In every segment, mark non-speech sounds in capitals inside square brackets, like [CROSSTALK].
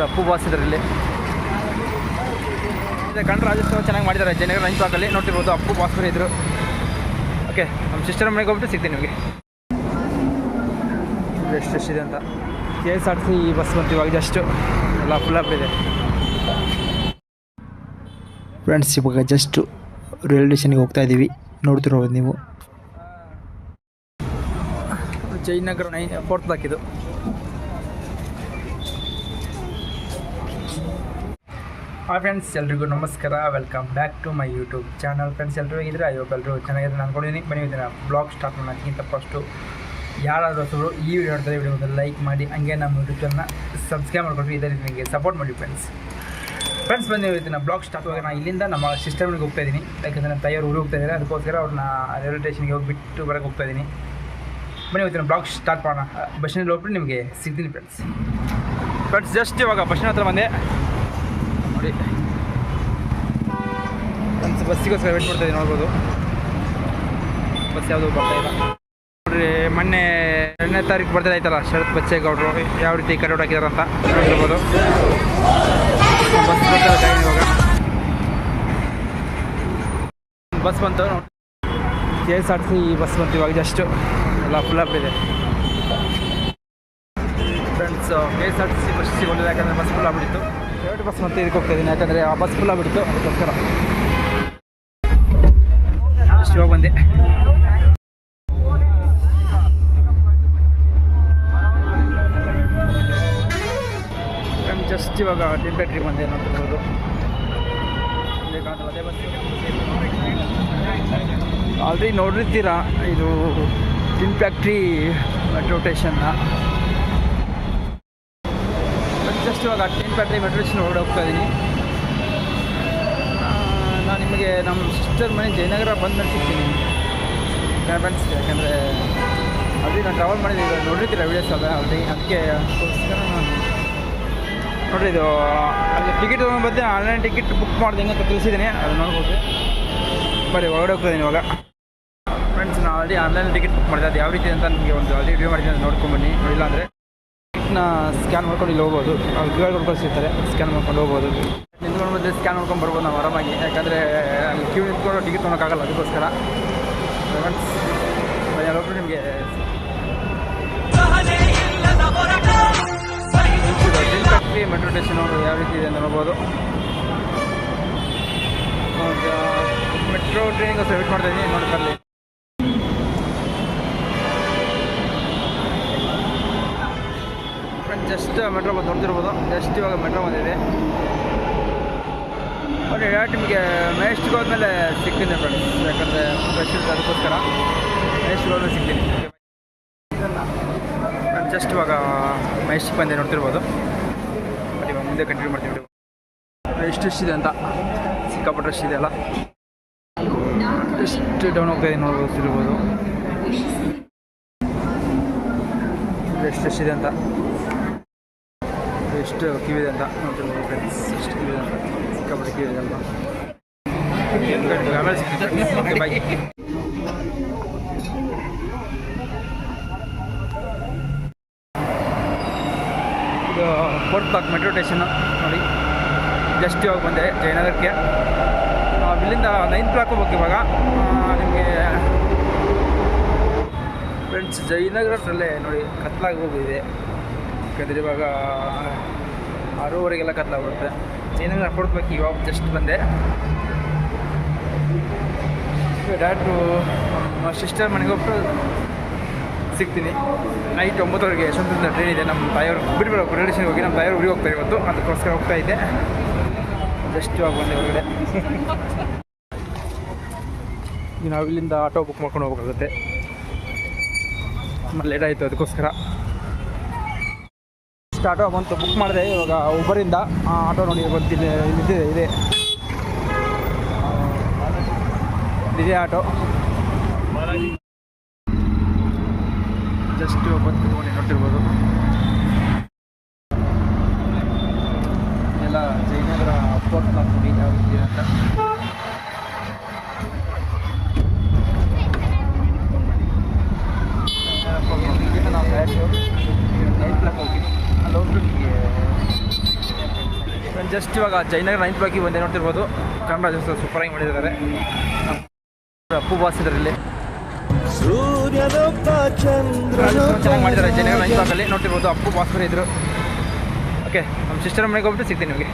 Appu boss ಇದರಲ್ಲಿ ಕಂಡು ರಾಜ್ಯೋತ್ಸವ ಚೆನ್ನಾಗಿ ಮಾಡಿದ್ದಾರೆ. ಜಯನಗರ ಲಂಚ್ ಪಾಕಲ್ಲಿ ನೋಡ್ತಿರ್ಬೋದು ಅಪ್ಪು ಬಾಸ್ ಬೇರೆ ಇದ್ರು. ಓಕೆ ನಮ್ಮ ಸಿಸ್ಟರ್ ಮನೆಗೆ ಹೋಗ್ಬಿಟ್ಟು ಸಿಗ್ತೀನಿ ನಿಮಗೆ. ಎಷ್ಟು ಎಷ್ಟಿದೆ ಅಂತ. K S R C bus ಬಂತು ಇವಾಗ ಜಸ್ಟ್ ಎಲ್ಲ ಫುಲ್ ಅಪ್ ಇದೆ. ಫ್ರೆಂಡ್ಸ್ ಇವಾಗ ಜಸ್ಟು ರೈಲ್ವೆ ಸ್ಟೇಷನ್ಗೆ ಹೋಗ್ತಾ ಇದ್ದೀವಿ ನೋಡ್ತಿರ್ಬೋದು ನೀವು. ಜಯನಗರ ನೈ ಫೋರ್ತ್ ಹಾಕಿದ್ದು ಹಾಯ್ ಫ್ರೆಂಡ್ಸ್ ಎಲ್ರಿಗೂ ನಮಸ್ಕಾರ. Welcome back to my YouTube channel friends ಎಲ್ಲರೂ ಇದ್ರೆ ಎಲ್ಲರೂ ಚೆನ್ನಾಗಿದ್ರೆ ನಾನು ಅನ್ಕೊಂಡಿದ್ದೀನಿ ಬನ್ನಿ ಇದನ್ನು ಬ್ಲಾಗ್ ಸ್ಟಾರ್ಟ್ ಮಾಡೋಕ್ಕಿಂತ ಫಸ್ಟು ಯಾರಾದರೂ ಹೊಸರು ಈ ವಿಡಿಯೋ ನೋಡಿದ್ರೆ ವಿಡಿಯೋ ಲೈಕ್ ಮಾಡಿ, ಹಂಗೆ ನಮ್ಮ ಯೂಟ್ಯೂಬ್ ಚಾನಲ್ನ ಸಬ್ಸ್ಕ್ರೈಬ್ ಮಾಡಿಕೊಟ್ಟು ಇದೇ ರೀತಿ ನನಗೆ ಸಪೋರ್ಟ್ ಮಾಡಿ ಫ್ರೆಂಡ್ಸ್ ಫ್ರೆಂಡ್ಸ್ ಬಂದು ಇವತ್ತಿನ ಬ್ಲಾಗ್ ಸ್ಟಾರ್ಟ್ ಆಗಿ ನಾನು ಇಲ್ಲಿಂದ ನಮ್ಮ ಸಿಸ್ಟಮ್ಗೆ ಹೋಗ್ತಾ ಇದ್ದೀನಿ ಯಾಕಂದರೆ ನನ್ನ ತಯಾರು ಊರಿಗೆ ಹೋಗ್ತಾ ಇದ್ದಾರೆ ಅದಕ್ಕೋಸ್ಕರ ಅವ್ರನ್ನ ರೈಲ್ವೆ ಸ್ಟೇಷನ್ಗೆ ಹೋಗಿ ಬಿಟ್ಟು ಬರೋಕ್ಕೆ ಹೋಗ್ತಾ ಇದ್ದೀನಿ ಬನ್ನಿ ಇವತ್ತಿನ ಬ್ಲಾಗ್ ಸ್ಟಾರ್ಟ್ ಮಾಡೋಣ. ಬಸ್ನಲ್ಲಿ ಹೋಗ್ಬಿಟ್ಟು ನಿಮಗೆ ಸಿಗ್ತೀನಿ ಫ್ರೆಂಡ್ಸ್ ಫ್ರೆಂಡ್ಸ್ ಜಸ್ಟ್ ಇವಾಗ ಬಸ್ಸಿನ ಹತ್ರ ಬಂದೆ. ನೋಡಿ. ಒಂದು ಬಸ್ಸಿಗೋಸ್ಕರ ವೇಟ್ ಮಾಡ್ತಾ ಇದ್ದೀನಿ ನೋಡ್ಬೋದು. ಬಸ್ ಯಾವುದು ಬರ್ತಾ ಇಲ್ಲ. ನೋಡ್ರಿ, ಮೊನ್ನೆ ಎರಡನೇ ತಾರೀಕು ಬರ್ತಾ ಆಯ್ತಲ್ಲ, ಶರತ್ ಬಚ್ಚೇಗೌಡರು. ಯಾವ ರೀತಿ ಕರೆ ಹಾಕಿದಾರೆ ಅಂತ ನೋಡ್ಬೋದು. ಬಸ್ ಇವಾಗ. ಬಸ್ ಬಂತು. K S R C bus ಬಂತು ಇವಾಗ ಜಸ್ಟು ಎಲ್ಲ ಫುಲ್ ಅಪ್ ಇದೆ. Friends K S R T C bus ಸಿಗೋದಿಲ್ಲ ಯಾಕಂದರೆ ಬಸ್ ಫುಲ್ ಆಗ್ಬಿಟ್ಟಿತ್ತು. ಎರಡು ಬಸ್ ಮತ್ತೆ ಇದಕ್ಕೆ ಹೋಗ್ತಾ ಇದ್ದೀನಿ. ಯಾಕಂದರೆ ಆ ಬಸ್ ಫುಲ್ ಆಗ್ಬಿಡ್ತು. ಅದಕ್ಕೋಸ್ಕರ. ಬಂದೆ. ಜಸ್ಟ್ ಇವಾಗ ಟಿಂಪೆಟ್ರಿ ಬಂದೆ ನೋಡ್ಬೋದು ಆಲ್ರೆಡಿ ನೋಡಿರ್ತೀರಾ ಇದು ಟಿನ್ ಫ್ಯಾಕ್ಟ್ರಿ ಮೆಟ್ರೋ ಸ್ಟೇಷನ್ನ ಜಸ್ಟ್ ಇವಾಗ ಟಿನ್ ಫ್ಯಾಕ್ಟ್ರಿ ಮೆಟ್ರೋ ಸ್ಟೇಷನ್ ಹೋಗ್ತಾ ಇದ್ದೀನಿ ನಾನು ನಿಮಗೆ ನಮ್ಮ ಸಿಸ್ಟರ್ ಮನೆ ಜಯನಗರ ಬಂದು ಸಿಗ್ತೀನಿ ಫ್ರೆಂಡ್ಸ್ ಯಾಕಂದರೆ ಅಲ್ಲಿ ನಾನು ಟ್ರಾವೆಲ್ ಮಾಡಿದ್ದೀವಿ ನೋಡಿರ್ತೀರ ವೀಡಿಯೋಸ್ ಅಲ್ಲ ಅಲ್ಲಿ? ಅದಕ್ಕೆ ಅದಕ್ಕೋಸ್ಕರ ನಾನು ನೋಡಿರಿ ಇದು, ಅಲ್ಲಿ ಟಿಕೆಟ್ ಬಗ್ಗೆ ಆನ್ಲೈನ್ ಟಿಕೆಟ್ ಬುಕ್ ಮಾಡಿದೆ ಅಂತ ತಿಳಿಸಿದ್ದೀನಿ ಅದು ನೋಡ್ಬೋದು. ಬರೀ ಹೊರಗಡೆ ಇವಾಗ. ಫ್ರೆಂಡ್ಸ್ ನಾನು ಆಲ್ರೆಡಿ ಆನ್ಲೈನ್ ಟಿಕೆಟ್ ಬುಕ್ ಮಾಡಿದೆ. ಅದು ಯಾವ ರೀತಿ ಅಂತ ನಿಮಗೆ ಒಂದು ಆಲ್ರೆಡಿ ವಿಡಿಯೋ ಮಾಡಿದ್ದೀನಿ ನೋಡ್ಕೊಂಬನ್ನಿ ಇಲ್ಲ ಅಂದರೆ. ಟಿಕೆಟ್ನ ಸ್ಕ್ಯಾನ್ ಮಾಡ್ಕೊಂಡು ಇಲ್ಲಿ ಹೋಗ್ಬೋದು. ಕ್ಯೂ ಆರ್ ಕೋಡ್ ಕಳಿಸಿರ್ತಾರೆ ಸ್ಕ್ಯಾನ್ ಮಾಡ್ಕೊಂಡು ಹೋಗ್ಬೋದು. ನಿಂತ್ಕೊಂಡು ಬಂದರೆ ಸ್ಕ್ಯಾನ್ ಮಾಡ್ಕೊಂಡು ಬರ್ಬೋದು ನಾವು ಆರಾಮಾಗಿ. ಯಾಕಂದರೆ ಅಲ್ಲಿ ಕ್ಯೂ ನಿಂತ್ಕೊಂಡು ಟಿಕೆಟ್ ತೊಗೊಳಕ್ಕಾಗಲ್ಲ ಅದಕ್ಕೋಸ್ಕರ. ನಿಮಗೆ ಮೆಟ್ರೋ ಸ್ಟೇಷನ್ ಯಾವ ರೀತಿ ಇದೆ ಅಂತ ನೋಡ್ಬೋದು. ಮೆಟ್ರೋ ಟ್ರೈನಿಗೋಸ್ಕರ ವೇಟ್ ಮಾಡ್ತಾ ಇದ್ದೀನಿ ಜಸ್ಟ್ ಮೆಟ್ರೋ ಬಂದು ನೋಡ್ತಿರ್ಬೋದು ಜಸ್ಟ್ ಇವಾಗ ಮೆಟ್ರೋ ಬಂದಿದೆ. ಬಟ್ ಡೈರೆಕ್ಟ್ ನಿಮಗೆ ಮೇಸ್ಟ್ಗೆ ಹೋದ್ಮೇಲೆ ಸಿಗ್ತೀನಿ ಫ್ರೆಂಡ್ಸ್ ಯಾಕಂದರೆ ಫ್ರೆಶ್ ಅದಕ್ಕೋಸ್ಕರ. ಮೇಸ್ಟ್ಗೆ ಹೋದ್ಮೇಲೆ ಸಿಗ್ತೀನಿ ನಾನು ಜಸ್ಟ್ ಇವಾಗ ಮೇಸ್ಟಿಗೆ ಬಂದೆ ನೋಡ್ತಿರ್ಬೋದು. ಬಟ್ ಇವಾಗ ಮುಂದೆ ಕಂಟಿನ್ಯೂ ಮಾಡ್ತೀವಿ ಎಷ್ಟು ಎಷ್ಟಿದೆ ಅಂತ. ಸಿಕ್ಕಾಪಟ್ಟೆ ರಶ್ ಇದೆ ಅಲ್ಲ. ಎಷ್ಟು ಡೌನ್ ಹೋಗ್ತಾ ಇದೆ ನೋಡ್ತಿರ್ಬೋದು ಎಷ್ಟು ಎಷ್ಟಿದೆ ಅಂತ. ಎಷ್ಟು ಕಿವಿದೆ ಇದೆ ಅಂತ ನೋಡ್ತೀನಿ ಫ್ರೆಂಡ್ಸ್ ಎಷ್ಟು ಕಿವಿದೆ ಇದೆ ಅಂತ ಸಿಕ್ಕಾಪಟ್ಟೆ ಕಿವಿದೆ ಇದೆ ಅಲ್ವಾ ಆಮೇಲೆ ಸಿಗ್ತೀನಿ ಓಕೆ ಬಾಯ್ ಇದು ಫೋರ್ತ್ ಬ್ಲಾಕ್ ಮೆಟ್ರೋ ಸ್ಟೇಷನ್ ನೋಡಿ. ಜಸ್ಟ್ ಇವಾಗ ಬಂದೆ ಜಯನಗರಕ್ಕೆ. ನಾವು ಇಲ್ಲಿಂದ ನೈನ್ತ್ ಬ್ಲಾಕ್ ಹೋಗ್ಬೇಕು ಇವಾಗ. ನಿಮಗೆ ಫ್ರೆಂಡ್ಸ್ ಜಯನಗರದಲ್ಲೇ ನೋಡಿ ಕತ್ಲಾಗಿ ಹೋಗಿದೆ. ಯಾಕಂದರೆ ಇವಾಗ ಆರೂವರೆಗೆಲ್ಲ ಕತ್ಲಾಗುತ್ತೆ ಜಯನಗರ ಕೊಡ್ಬೇಕು ಇವಾಗ ಜಸ್ಟ್ ಬಂದೆ. ಡಾಕ್ಟ್ರು ಸಿಸ್ಟರ್ ಮನೆಗೆ ಹೋಗ್ಬಿಟ್ಟು ಸಿಗ್ತೀನಿ. ನೈಟ್ ಒಂಬತ್ತುವರೆಗೆ ಯಶವಂತದಿಂದ ಟ್ರೈನ್ ಇದೆ. ನಮ್ಮ ತಾಯಿಯವರು ಬಿಡ್ಬಿಡೋಕೆ ರಿಲೇಷನ್ಗೆ ಹೋಗಿ ನಮ್ಮ ತಾಯಿಯವರು ಊರಿಗೆ ಹೋಗ್ತಾರೆ ಇವತ್ತು. ಅದಕ್ಕೋಸ್ಕರ ಹೋಗ್ತಾ ಇದ್ದೆ. ಜಸ್ಟ್ ಇವಾಗ ಬಂದೆ ಹೊರಗಡೆ. ನಾವು ಇಲ್ಲಿಂದ ಆಟೋ ಬುಕ್ ಮಾಡ್ಕೊಂಡು ಹೋಗ್ಬೇಕಾಗುತ್ತೆ. ಲೇಟ್ ಆಯಿತು ಅದಕ್ಕೋಸ್ಕರ. ಇಷ್ಟು ಆಟೋ ಬಂತು. ಬುಕ್ ಮಾಡಿದೆ ಇವಾಗ ಒಬ್ಬರಿಂದ ಆಟೋ ನೋಡಿ ಬಂತಿದೆ ಇಲ್ಲಿದೆ ಇದೆ. ಇದೇ ಆಟೋ. ಜಸ್ಟ್ ಬಂದು ನೋಡಿ, ನೋಡ್ತಿರ್ಬೋದು. ಎಲ್ಲ ಜಯನಗರ ಅಪ್ಪೋರ್ಟ್ನ ಅಂತ ನಾವು ಡೈರೆಕ್ಟ್ ನೈಟ್ ಬ್ಲಾಕ್ ಹೋಗಿ ಅಲ್ಲಿ ಹೋಗ್ಬಿಟ್ಟು ಜಸ್ಟ್ ಇವಾಗ ಜೈನಗರ ನೈನ್ ಬಾಕಿ ಬಂದೆ ನೋಡ್ತಿರ್ಬೋದು. ಕನ್ನಡ ರಾಜ್ಯೋತ್ಸವ ಸೂಪರಾಗಿ ಮಾಡಿದ್ದಾರೆ. ಅಪ್ಪು ಬಾಸ್ ಇದರಲ್ಲಿ. ಚೆನ್ನಾಗಿ ಮಾಡಿದ್ದಾರೆ ಜೈನಗರ ನೈನ್ ಬ್ಲಾಕಲ್ಲಿ ನೋಡ್ತಿರ್ಬೋದು ಅಪ್ಪು ಬಾಸ್ ಬೇರೆ ಇದ್ರು. ಓಕೆ ನಮ್ಮ ಸಿಸ್ಟರ್ ಮನೆಗೆ ಹೋಗ್ಬಿಟ್ಟು ಸಿಗ್ತೀನಿ ನಿಮಗೆ.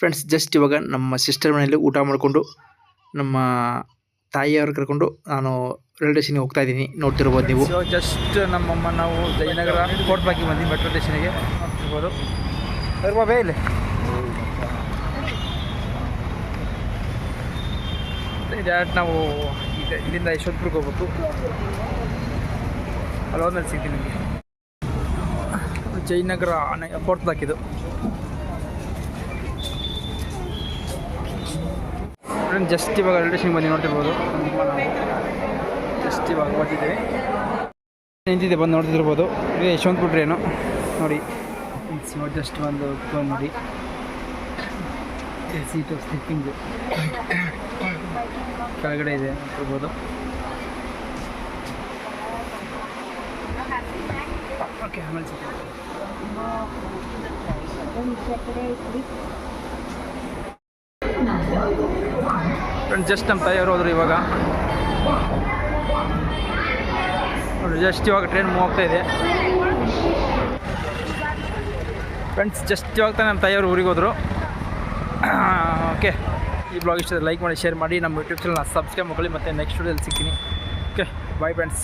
ಫ್ರೆಂಡ್ಸ್ ಜಸ್ಟ್ ಇವಾಗ ನಮ್ಮ ಸಿಸ್ಟರ್ ಮನೆಯಲ್ಲಿ ಊಟ ಮಾಡಿಕೊಂಡು ನಮ್ಮ ತಾಯಿಯವ್ರು ಕರ್ಕೊಂಡು ನಾನು ರೈಲ್ವೆ ಸ್ಟೇಷನ್ಗೆ ಹೋಗ್ತಾ ಇದ್ದೀನಿ. ನೋಡ್ತಿರ್ಬೋದು ನೀವು. ಜಸ್ಟ್ ನಮ್ಮಮ್ಮ, ನಾವು ಜಯನಗರ ಕೋಟ್ ಬಾಕಿ ಬಂದ್ವಿ, ಮೆಟ್ರೋ ಸ್ಟೇಷನ್ಗೆ. ನೋಡ್ತಿರ್ಬೋದು. ಬಾಬೇ ಇಲ್ಲಿ. ಡೈರೆಕ್ಟ್ ನಾವು ಇಲ್ಲಿಂದ ಯಶವಂತಪುರಕ್ಕೆ ಹೋಗ್ಬೇಕು. ಅಲ್ಲಿ ಹೋದ್ಮೇಲೆ ಸಿಗ್ತೀನಿ ನಿಮಗೆ. ಜಯನಗರ ಕೋರ್ಟ್ ಬಾಕಿದು. ಜಸ್ಟ್ ಇವಾಗ ಬನ್ನಿ ಬಂದು ನೋಡ್ತಿರ್ಬೋದು. ಜಸ್ಟ್ ಇವಾಗ ಬರ್ತಿದ್ದೀವಿ ನಿಂತಿದೆ, ಬಂದು ನೋಡ್ತಿರ್ಬೋದು. ಇದು ಯಶವಂತಪುರ ಟ್ರೇನು ನೋಡಿ. ಜಸ್ಟ್ ಒಂದು ನೋಡಿ. ಸೀಟು ಸ್ಲಿಪ್ಪಿಂಗು ಕೆಳಗಡೆ ಇದೆ, ನೋಡ್ತಿರ್ಬೋದು. ಓಕೆ ಆಮೇಲೆ ಫ್ರೆಂಡ್ ಜಸ್ಟ್ ನಮ್ಮ ತಾಯಿಯವರು ಹೋದ್ರು ಇವಾಗ. ಜಸ್ಟ್ ಇವಾಗ ಟ್ರೈನ್ ಮೂವ್ ಆಗ್ತಾ ಇದೆ. ಫ್ರೆಂಡ್ಸ್ ಜಸ್ಟ್ ಇವಾಗ ತಾನೇ ನಮ್ಮ ತಾಯಿಯವರು ಊರಿಗೆ ಹೋದರು. ಓಕೆ [CLEARS THROAT] ಈ ಬ್ಲಾಗ್ ಇಷ್ಟ ಲೈಕ್ ಮಾಡಿ ಶೇರ್ ಮಾಡಿ. ನಮ್ಮ ಯೂಟ್ಯೂಬ್ ಚಾನಲ್ನ ಸಬ್ಸ್ಕ್ರೈಬ್ ಮಾಡ್ಕೊಳ್ಳಿ. ಮತ್ತು ನೆಕ್ಸ್ಟ್ ವಿಡಿಯೋದಲ್ಲಿ ಸಿಗ್ತೀನಿ. Okay bye friends